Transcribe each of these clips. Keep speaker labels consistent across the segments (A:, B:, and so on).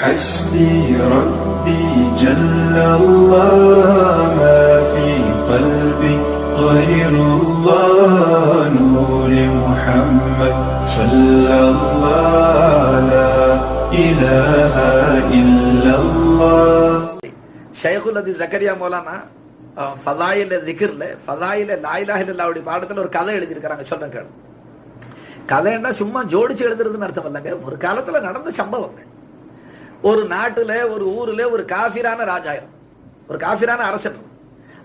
A: حسبي ربي جل الله ما في قلبي غير الله نور محمد صلى الله لا إله إلا الله
B: ஷைகுல் அதி ஜக்கரியா மௌலானா அஹ், ஃபதாயில திக்ர்ல ஃபதாயில லாயிலா இல்லல்லாவுடைய பாடத்துல ஒரு கதை எழுதியிருக்கிறாங்க சொல்றேன் கேளு கதைன்னா சும்மா ஜோடிச்சு எழுதுறதுன்னு அர்த்தம் இல்லைங்க ஒரு காலத்துல நடந்த சம்பவங்கள் ஒரு நாட்டுல ஒரு ஊர்ல ஒரு காஃபிரான ராஜாயிரம். ஒரு காஃபிரான அரசன்.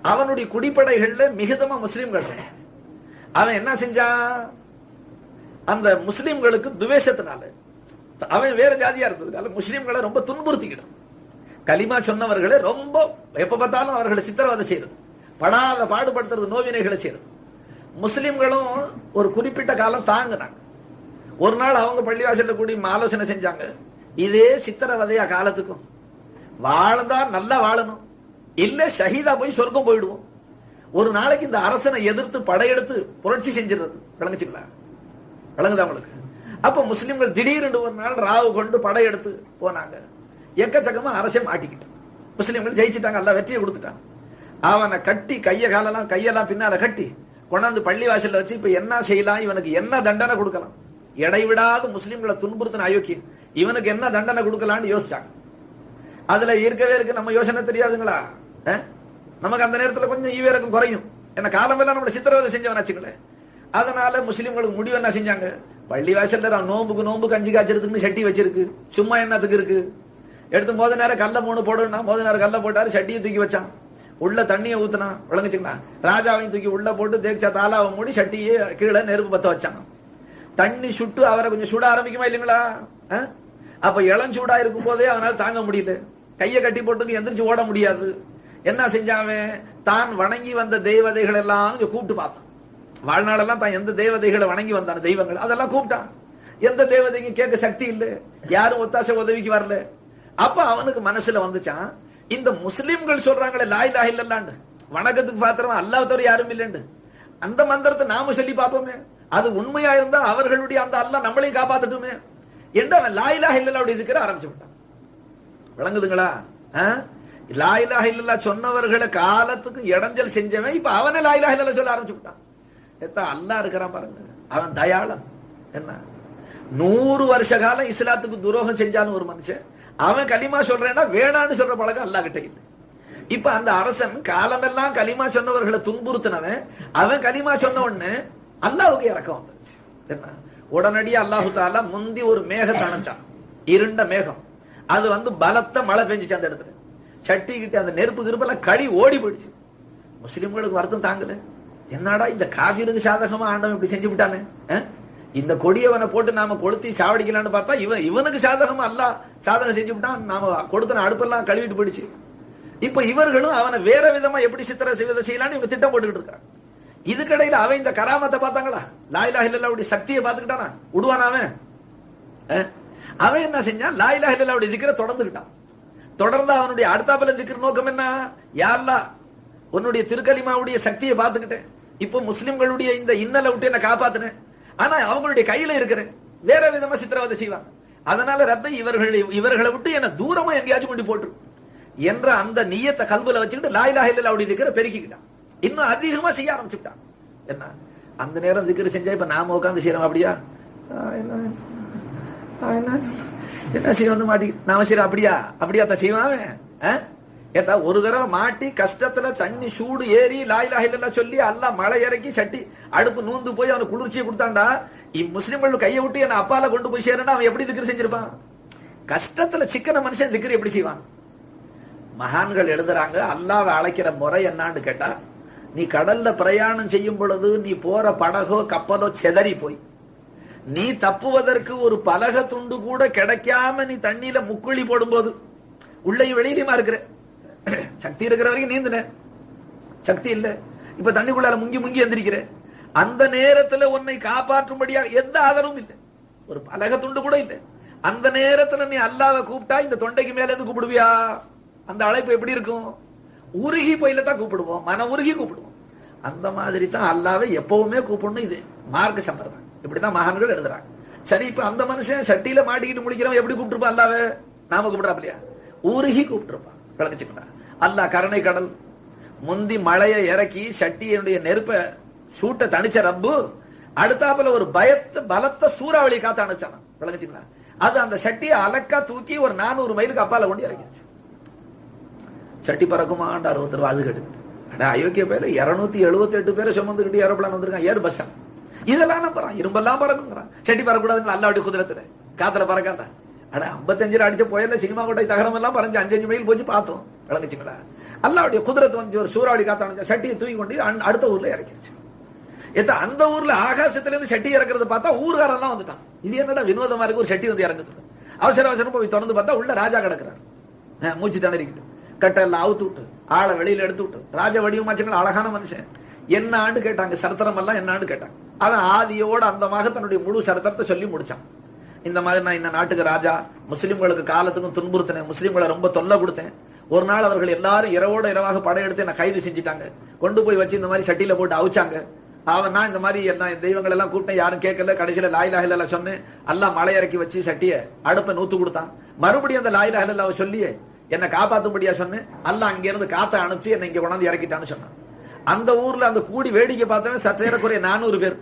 B: அவனுடைய குடிப்படைகள்ல மிகுதமா முஸ்லீம்கள் அவன் என்ன செஞ்சான்? அந்த முஸ்லீம்களுக்கு துவேஷத்தினால அவன் வேற ஜாதியா இருந்ததுனால முஸ்லீம்களை ரொம்ப துன்புறுத்திக்கிட்டான். கலிமா சொன்னவர்களை ரொம்ப எப்ப பார்த்தாலும் அவர்களை சித்திரவதை செய்யறது. படாத பாடுபடுத்துறது நோவினைகளை செய்யறது. முஸ்லீம்களும் ஒரு குறிப்பிட்ட காலம் தாங்கினாங்க. ஒரு நாள் அவங்க பள்ளிவாசல்ல கூடி ஆலோசனை செஞ்சாங்க. இதே சித்திரவதையா காலத்துக்கும். வாழ்ந்தா நல்லா வாழணும். இல்ல ஷஹீதா போய் சொர்க்கம் போயிடுவோம். ஒரு நாளைக்கு இந்த அரசனை எதிர்த்து படையெடுத்து புரட்சி செஞ்சிடுறது. விளங்குச்சுங்களா? விளங்குதா உங்களுக்கு? அப்ப முஸ்லிம்கள் திடீர்னு ஒரு நாள் ராவு கொண்டு படையெடுத்து போனாங்க. எக்கச்சக்கமா அரசை மாட்டிக்கிட்டான். முஸ்லிம்கள் ஜெயிச்சிட்டாங்க எல்லாம் வெற்றியை கொடுத்துட்டான் அவனை கட்டி கைய காலெல்லாம் கையெல்லாம் பின்னால கட்டி கொண்டாந்து பள்ளி வாசல்ல வச்சு இப்ப என்ன செய்யலாம்? இவனுக்கு என்ன தண்டனை கொடுக்கலாம்? இடைவிடாத முஸ்லிம்களை துன்புறுத்தின அயோக்கியம் இவனுக்கு என்ன தண்டனை கொடுக்கலான்னு யோசிச்சாங்க. அதுல இருக்கவே இருக்கு நம்ம யோசனை தெரியாதுங்களா? நமக்கு அந்த நேரத்துல கொஞ்சம் ஈவேரக்கம் குறையும். என்ன காலமெல்லாம் நம்மள சித்திரவதை செஞ்சவன் வச்சுங்களேன் அதனால முஸ்லீம்களுக்கு முடிவு என்ன செஞ்சாங்க? பள்ளி வாசல்ல நான் நோம்புக்கு நோம்பு கஞ்சி காய்ச்சறதுக்குன்னு சட்டி வச்சிருக்கு. சும்மா என்னத்துக்கு இருக்கு? எடுத்து மோத நேரம் கல்ல மூணு போடுனா மோத நேரம் கல்ல போட்டாரு சட்டியை தூக்கி வச்சான். உள்ள தண்ணியை ஊத்துனா விளங்குச்சுங்களா? ராஜாவையும் தூக்கி உள்ள போட்டு தேய்ச்சா தாலாவை மூடி சட்டியே கீழே நெருப்பு பத்த வச்சான். தண்ணி சுட்டு அவரை கொஞ்சம் சுட ஆரம்பிக்குமா இல்லைங்களா? அஹ்? அப்ப இளஞ்சூடா இருக்கும் போதே அவனால தாங்க முடியல. கையை கட்டி போட்டு எந்திரிச்சு ஓட முடியாது. என்ன செஞ்சாவே தான் வணங்கி வந்த தெய்வதைகள் எல்லாம் இங்க கூப்பிட்டு பார்த்தான். வாழ்நாளெல்லாம் தான் எந்த தெய்வதைகளை வணங்கி வந்தான் தெய்வங்கள்? அதெல்லாம் கூப்பிட்டான். எந்த தெய்வதைக்கும் கேட்க சக்தி இல்லை. யாரும் ஒத்தாசை உதவிக்கு வரல. அப்ப அவனுக்கு மனசுல வந்துச்சான் இந்த முஸ்லிம்கள் சொல்றாங்களே லாய் லாய் இல்லல்லாண்டு வணக்கத்துக்கு பாத்திரம் அல்லாஹ் தவிர யாரும் இல்லைண்டு அந்த மந்திரத்தை நாம சொல்லி பார்ப்போமே. அது உண்மையா இருந்தா அவர்களுடைய அந்த அல்லா நம்மளையும் காப்பாத்தட்டுமே. என்று அவன் லாயிலா இல்லல்லாவுடைய இருக்கிற ஆரம்பிச்சு விட்டான். விளங்குதுங்களா? லாயிலா இல்லல்லா சொன்னவர்களை காலத்துக்கு இடைஞ்சல் செஞ்சவன் இப்ப அவனே லாயிலா இல்லல்லா சொல்ல ஆரம்பிச்சு விட்டான். எத்தா அல்லாஹ் இருக்கிறான் பாருங்க. அவன் தயாளன். என்ன? நூறு வருஷ காலம் இஸ்லாத்துக்கு துரோகம் செஞ்சான்னு ஒரு மனுஷன் அவன் கலிமா சொல்றேன்னா வேணான்னு சொல்ற பழக்கம் அல்லாஹ் கிட்ட இல்லை. இப்ப அந்த அரசன் காலமெல்லாம் கலிமா சொன்னவர்களை துன்புறுத்தினவன் அவன் கலிமா சொன்ன உடனே அல்லாவுக்கு இறக்கம் வந்துருச்சு. என்ன? உடனடியா அல்லாஹு தாலா முந்தி ஒரு மேகத்தை அணைச்சான். இருண்ட மேகம். அது வந்து பலத்த மழை பெஞ்சிச்சு அந்த இடத்துல. சட்டி கிட்ட அந்த நெருப்பு கிருப்பெல்லாம் களி ஓடி போயிடுச்சு. முஸ்லிம்களுக்கு வருத்தம் தாங்கல. என்னடா இந்த காஃபிருக்கு சாதகமா ஆண்டவன் இப்படி செஞ்சு விட்டானே? இந்த கொடியவனை போட்டு நாம கொளுத்தி சாவடிக்கலாம்னு பார்த்தா இவன் இவனுக்கு சாதகமா அல்லாஹ் சாதகம் செஞ்சு விட்டான். நாம கொடுத்தன அடுப்பெல்லாம் கழுவிட்டு போயிடுச்சு. இப்ப இவர்களும் அவனை வேற விதமா எப்படி சித்திர செய்வதை செய்யலாம்னு இவங்க திட்டம் போட்டுக்கிட்டு இருக்காங்க. இதுக்கடையில் அவன் இந்த கராமத்தை பார்த்தாங்களா? லாயிலா இல்லல்லாவுடைய சக்தியை பார்த்துக்கிட்டானா? விடுவானா அவன்? அவன் என்ன செஞ்சான்? லாயிலா இல்லல்லாவுடைய திக்கிற தொடர்ந்துக்கிட்டான். தொடர்ந்து அவனுடைய அடுத்தாப்புல திக்கிற நோக்கம் என்ன? யாருலா உன்னுடைய திருக்கலிமாவுடைய சக்தியை பார்த்துக்கிட்டேன். இப்போ முஸ்லிம்களுடைய இந்த இன்னலை விட்டு என்ன காப்பாத்தினேன். ஆனா அவங்களுடைய கையில இருக்கிறேன். வேற விதமா சித்திரவதை செய்வாங்க அதனால ரப்பை இவர்கள் இவர்களை விட்டு என்ன தூரமா எங்கேயாச்சும் கொண்டு போட்டு. என்ற அந்த நீயத்தை கல்வில வச்சுக்கிட்டு லாயிலா இல்ல அப்படி திக்கிற பெருக்கிக்கிட்டான். இன்னும் அதிகமா செய்ய ஆரம்பிச்சுட்டான் என்ன? அந்த நேரம் திக்கிற செஞ்சா இப்ப நாம உட்காந்து செய்யறோம் அப்படியா? என்ன? செய்ய வந்து மாட்டி நாம செய்யறோம் அப்படியா? அப்படியா தான் செய்வான் அவன்? ஆ? ஏத்தா ஒரு தடவை மாட்டி கஷ்டத்துல தண்ணி சூடு ஏறி லாயிலா இல்லல்லா சொல்லி எல்லாம் மழை இறக்கி சட்டி அடுப்பு நூந்து போய் அவனுக்கு குளிர்ச்சியை கொடுத்தாண்டா இம்முஸ்லிம்கள் கையை விட்டு என்ன அப்பால கொண்டு போய் சேரனா அவன் எப்படி திக்ரு செஞ்சிருப்பான்? கஷ்டத்துல சிக்கன மனுஷன் திக்ரு எப்படி செய்வான்? மகான்கள் எழுதுறாங்க அல்லாவை அழைக்கிற முறை என்னான்னு கேட்டா நீ கடல்ல பிரயாணம் செய்யும் பொழுது நீ போற படகோ கப்பலோ செதறி போய். நீ தப்புவதற்கு ஒரு பலக துண்டு கூட கிடைக்காம நீ தண்ணியில முக்குழி போடும்போது. உள்ளேயும் வெளியிலுமா இருக்கிற. சக்தி இருக்கிற வரைக்கும் நீந்தின. சக்தி இல்ல. இப்ப தண்ணிக்குள்ளால முங்கி முங்கி எந்திரிக்கிற. அந்த நேரத்துல உன்னை காப்பாற்றும்படியாக எந்த ஆதரவும் இல்லை. ஒரு பலக துண்டு கூட இல்லை. அந்த நேரத்துல நீ அல்லாவை கூப்பிட்டா இந்த தொண்டைக்கு மேல எது கூப்பிடுவியா அந்த அழைப்பு எப்படி இருக்கும்? உருகி போயில தான் கூப்பிடுவோம். மன உருகி கூப்பிடுவோம். அந்த மாதிரி தான் அல்லாவை எப்பவுமே கூப்பிடணும் இது. மார்க்க சம்பிரதாயம். இப்படிதான் மகான்கள் எழுதுறாங்க. சரி இப்ப அந்த மனுஷன் சட்டியில மாட்டிக்கிட்டு முடிக்கிறவன் எப்படி கூப்பிட்டுருப்பான் அல்லாவே? நாம கூப்பிடுறாப்லையா உருகி கூப்பிட்டுருப்பான். விளக்குச்சுக்கா அல்லாஹ் கருணை கடல். முந்தி மழையை இறக்கி சட்டியனுடைய நெருப்பை சூட்டை தனிச்ச ரப்பு அடுத்தாப்புல ஒரு பயத்த பலத்த சூறாவளி காத்து அனுப்பிச்சானா விளங்குச்சுங்களா அது அந்த சட்டியை அலக்கா தூக்கி ஒரு நானூறு மைலுக்கு அப்பால கொண்டு இறக்கிடுச்சு. சட்டி பறக்குமாண்டார் ஒருத்தர் வாசு கேட்டு அடா அயோக்கிய பேர்ல இரநூத்தி எழுபத்தி எட்டு பேரை சுமந்துக்கிட்டு ஏரோப்ளான் வந்திருக்கான். ஏர் பஸ்ஸா இதெல்லாம் நம்புறான் இரும்பெல்லாம் பறக்குங்கிறான். சட்டி பறக்கூடாதுன்னு அல்லா அப்படி குதிரத்துல. காத்துல பறக்காத. அட ஐம்பத்தஞ்சு அடிச்ச புயல்ல சினிமா கோட்டை தகரம் எல்லாம் பறஞ்சு அஞ்சஞ்சு மைல் போச்சு பார்த்தோம். விளங்குச்சுங்களா? அல்லாவுடைய குதிரத்தை வந்து ஒரு சூறாவளி காத்தான சட்டியை தூக்கி கொண்டு அடுத்த ஊர்ல இறக்கிடுச்சு எத்த அந்த ஊர்ல ஆகாசத்துல இருந்து சட்டி இறக்குறத பார்த்தா ஊர்காரெல்லாம் வந்துட்டான். இது என்னடா வினோதமா இருக்கு? ஒரு சட்டி வந்து இறங்குது. அவசர அவசரம் போய் திறந்து பார்த்தா உள்ள ராஜா கிடக்குறாரு. மூச்சு திணறிக்கிட்டு. கட்டை எல்லாம் அவுத்து விட்டு ஆளை வெளியில எடுத்து விட்டு ராஜ வடிவமாச்சங்கள் அழகான மனுஷன். என்ன ஆண்டு கேட்டாங்க? சரித்திரம் எல்லாம் என்ன ஆண்டு கேட்டாங்க? அவன் ஆதியோட அந்தமாக தன்னுடைய முழு சரித்திரத்தை சொல்லி முடிச்சான். இந்த மாதிரி நான் இந்த நாட்டுக்கு ராஜா முஸ்லிம்களுக்கு காலத்துக்கும் துன்புறுத்தினேன் முஸ்லிம்களை ரொம்ப தொல்லை கொடுத்தேன். ஒரு நாள் அவர்கள் எல்லாரும் இரவோட இரவாக படையெடுத்து என்னை கைது செஞ்சுட்டாங்க. கொண்டு போய் வச்சு இந்த மாதிரி சட்டியில போட்டு அவிச்சாங்க. அவன் நான் இந்த மாதிரி என்ன தெய்வங்கள் எல்லாம் கூப்பிட்டேன் யாரும் கேட்கல. கடைசியில லாய் எல்லாம் சொன்னேன் எல்லாம் மலை இறக்கி வச்சு சட்டியை அடுப்பை நூத்து கொடுத்தான். மறுபடியும் அந்த லாய் லாஹில சொல்லியே என்னை காப்பாத்தும்படியா சொன்னு? அல்ல அங்கிருந்து காத்த அனுப்பிச்சு என்னை இங்கே கொண்டாந்து இறக்கிட்டான்னு சொன்னான். அந்த ஊர்ல அந்த கூடி வேடிக்கை பார்த்தவன் சற்றேறக்குறைய நானூறு பேர்.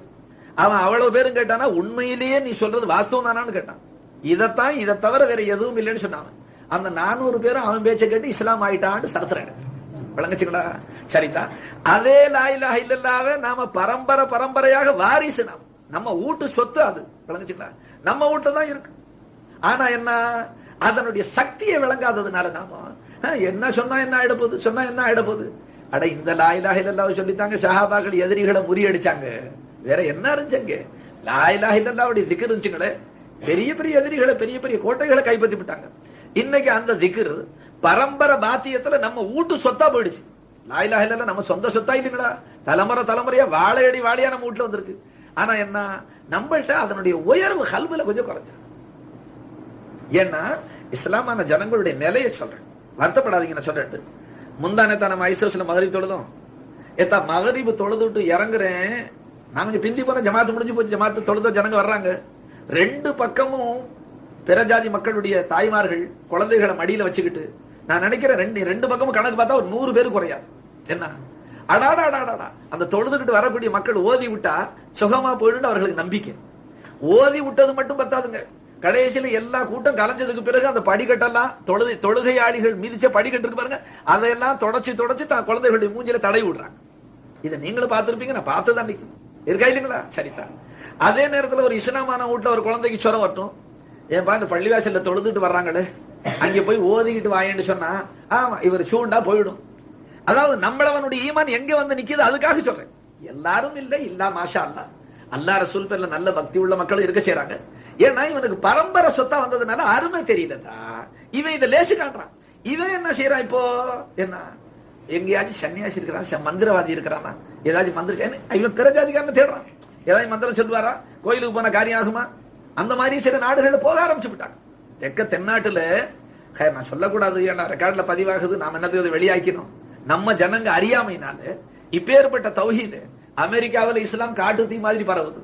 B: அவன் அவ்வளவு பேரும் கேட்டானா உண்மையிலேயே நீ சொல்றது வாஸ்தவம் தானான்னு கேட்டான். இதைத்தான் இதை தவிர வேற எதுவும் இல்லைன்னு சொன்னான் அந்த நானூறு பேரும் அவன் பேச்சை கேட்டு இஸ்லாம் ஆயிட்டான்னு சரத்துறாங்க எடுக்கிறான். விளங்குச்சுங்களா? சரிதான் அதே லாயிலாக இல்லல்லாவே நாம பரம்பரை பரம்பரையாக வாரிசு நாம். நம்ம வீட்டு சொத்து அது. விளங்குச்சுங்களா? நம்ம வீட்டு தான் இருக்கு. ஆனா என்ன? அதனுடைய சக்தியை விளங்காததுனால நாம என்ன சொன்னா என்ன ஆயிட போகுது? சொன்னா என்ன ஆயிட போகுது? அட இந்த லாயிலாக இல்லல்லாவை சொல்லித்தாங்க சஹாபாக்கள் எதிரிகளை முறியடிச்சாங்க. வேற என்ன இருந்துச்சுங்க லாயிலாக இல்லல்லாவுடைய திக்கு இருந்துச்சுங்களே. பெரிய பெரிய எதிரிகளை பெரிய பெரிய கோட்டைகளை கைப்பற்றி விட்டாங்க. இன்னைக்கு அந்த திக்ர் பரம்பரை பாத்தியத்துல நம்ம வீட்டு சொத்தா போயிடுச்சு. லாயிலா இல்ல நம்ம சொந்த சொத்தா இல்லைங்களா? தலைமுறை தலைமுறையா வாழையடி வாழையா நம்ம வீட்டுல வந்திருக்கு. ஆனா என்ன? நம்மள்ட்ட அதனுடைய உயர்வு கல்வில கொஞ்சம் குறைஞ்சிருக்கு. ஏன்னா இஸ்லாமான ஜனங்களுடைய நிலையை சொல்றேன். வருத்தப்படாதீங்க நான் சொல்றேன். முந்தானே நம்ம ஐசோஸ்ல மகரிப் தொழுதும். ஏத்தா மகரிப் தொழுதுட்டு இறங்குறேன். நான் கொஞ்சம் பிந்தி போன ஜமாத்து முடிஞ்சு போச்சு. ஜமாத்து தொழுதோ ஜனங்க வர்றாங்க. ரெண்டு பக்கமும் பிற ஜாதி மக்களுடைய தாய்மார்கள் குழந்தைகளை மடியில வச்சுக்கிட்டு நான் நினைக்கிறேன் ரெண்டு ரெண்டு பக்கமும் கணக்கு பார்த்தா ஒரு நூறு பேர் குறையாது. என்ன? அடாடா அடாடாடா அந்த தொழுதுகிட்டு வரக்கூடிய மக்கள் ஓதி விட்டா சுகமா போயிடுன்னு அவர்களுக்கு நம்பிக்கை. ஓதி விட்டது மட்டும் பத்தாதுங்க. கடைசியில எல்லா கூட்டம் கலைஞ்சதுக்கு பிறகு அந்த படிக்கட்டெல்லாம் தொழுகை தொழுகையாளிகள் மிதிச்ச படிக்கட்டு இருக்கு பாருங்க. அதையெல்லாம் தொடச்சு தொடச்சு தான் குழந்தைகளுடைய மூஞ்சில தடை விடுறாங்க. இதை நீங்களும் பார்த்துருப்பீங்க நான் பார்த்தது அன்னைக்கு இருக்கா இல்லைங்களா? சரிதான் அதே நேரத்துல ஒரு இஸ்லாமான வீட்டில் ஒரு குழந்தைக்கு சுரம் வரட்டும். ஏன்பா இந்த பள்ளிவாசலில் தொழுதுட்டு வர்றாங்களே. அங்க போய் ஓதிக்கிட்டு வாயேன்னு சொன்னா ஆமா இவர் சூண்டா போயிடும். அதாவது நம்மளவனுடைய ஈமான் எங்க வந்து நிக்குது அதுக்காக சொல்றேன். எல்லாரும் இல்லை இல்லா மாஷா அல்லா அல்லா ரசூல் பேர்ல நல்ல பக்தி உள்ள மக்களும் இருக்க செய்றாங்க. ஏன்னா இவனுக்கு பரம்பரை சொத்தா வந்ததுனால அருமை தெரியலதா இவன் இதை லேசு காட்டுறான். இவன் என்ன செய்யறான் இப்போ? என்ன? எங்கேயாச்சும் சன்னியாசி இருக்கிறான் ச- மந்திரவாதி இருக்கிறானா? ஏதாச்சும் மந்திர இவன் பிற ஜாதிக்காரன் தேடுறான். ஏதாவது மந்திரம் சொல்லுவாரா? கோயிலுக்கு போன காரியம் ஆகுமா? அந்த மாதிரி சில நாடுகள்ல போக ஆரம்பிச்சு விட்டாங்க. தெற்க தென்னாட்டுல நான் சொல்லக்கூடாது ஏன்னா ரெக்கார்ட்ல பதிவாகுது. நாம என்னது வெளியாக்கணும் நம்ம ஜனங்க அறியாமையினால இப்பேற்பட்ட தௌஹீது அமெரிக்காவுல இஸ்லாம் காட்டு தீ மாதிரி பரவுது.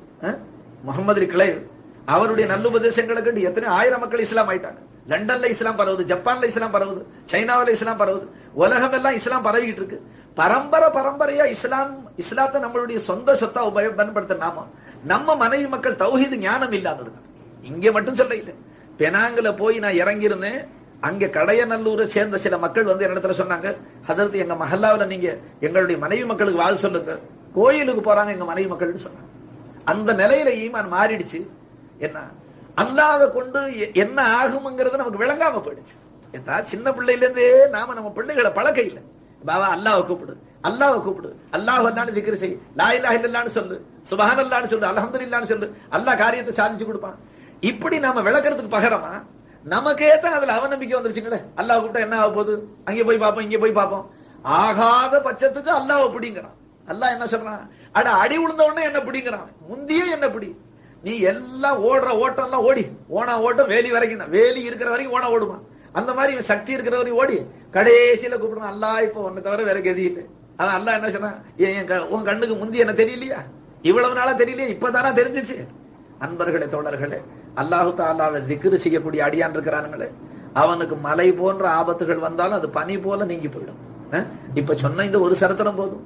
B: முகமது கிளைவு. அவருடைய நல்ல உபதேசங்களை கண்டு எத்தனை ஆயிரம் மக்கள் இஸ்லாம் ஆயிட்டாங்க. லண்டன்ல இஸ்லாம் பரவுது ஜப்பான்ல இஸ்லாம் பரவுது சைனாவில் இஸ்லாம் பரவுது உலகம் எல்லாம் இஸ்லாம் பரவிக்கிட்டு இருக்கு. பரம்பரை பரம்பரையா இஸ்லாம் இஸ்லாத்தை நம்மளுடைய சொந்த சொத்தா பயன்படுத்த நாம நம்ம. மனைவி மக்கள் தௌஹீது ஞானம் இல்லாதது இங்க மட்டும் சொல்ல இல்லை பெனாங்குல போய் நான் இறங்கியிருந்தேன். அங்க கடையநல்லூரை சேர்ந்த சில மக்கள் வந்து என்னிடத்துல சொன்னாங்க ஹசரத் எங்க மஹல்லாவில் நீங்க எங்களுடைய மனைவி மக்களுக்கு வாழ் சொல்லுங்க. கோயிலுக்கு போறாங்க எங்க மனைவி மக்கள்னு சொன்னாங்க. அந்த நிலையில ஈமான் மாறிடுச்சு. என்ன? அல்லாத கொண்டு என்ன ஆகும்ங்கிறது நமக்கு விளங்காம போயிடுச்சு. ஏதா சின்ன பிள்ளையிலேருந்து நாம நம்ம பிள்ளைகளை பழக்க இல்லை பாபா அல்லாவை கூப்பிடு. அல்லாவை கூப்பிடு. அல்லாஹ் அல்லான்னு திக்கிற செய். லா இலாஹ இல்லல்லான்னு சொல்லு. சுபஹான் அல்லான்னு சொல்லு. அல்ஹம்துலில்லாஹ்னு சொல்லு. அல்லாஹ் காரியத்தை சாதிச்சு கொடுப்பான். இப்படி நாம விளக்குறதுக்கு பகரமா நமக்கே தான் அதுல அவநம்பிக்கை வந்துருச்சுங்களே. அல்லாஹ் கூப்பிட்டா என்ன ஆக போகுது? அங்கே போய் பார்ப்போம் இங்கே போய் பார்ப்போம். ஆகாத பட்சத்துக்கு அல்லாஹ் பிடிங்கிறான். அல்லாஹ் என்ன சொல்றான்? அட அடி விழுந்த உடனே என்ன பிடிங்கிறான்? முந்தியே என்ன பிடி? நீ எல்லாம் ஓடுற ஓட்டம் எல்லாம் ஓடி. ஓனா ஓட்டம் வேலி வரைக்கும் வேலி இருக்கிற வரைக்கும் ஓனா ஓடுமா அந்த மாதிரி சக்தி இருக்கிற வரைக்கும் ஓடி. கடைசியில கூப்பிடணும் அல்லாஹ் இப்போ ஒன்னு தவிர வேற கதி இல்லை. அதான் அல்லாஹ் என்ன சொன்னான்? உன் கண்ணுக்கு முந்தி என்ன தெரியலையா? இவ்வளவு நாளா தெரியலையா? இப்பதானா தெரிஞ்சிச்சு. அன்பர்களே தோழர்களே அல்லாஹு தாலாவை திக்ரு செய்யக்கூடிய அடியான் இருக்கிறானுங்களே. அவனுக்கு மலை போன்ற ஆபத்துகள் வந்தாலும் அது பனி போல நீங்கி போயிடும். இப்ப சொன்ன இந்த ஒரு சரத்திரம் போதும்.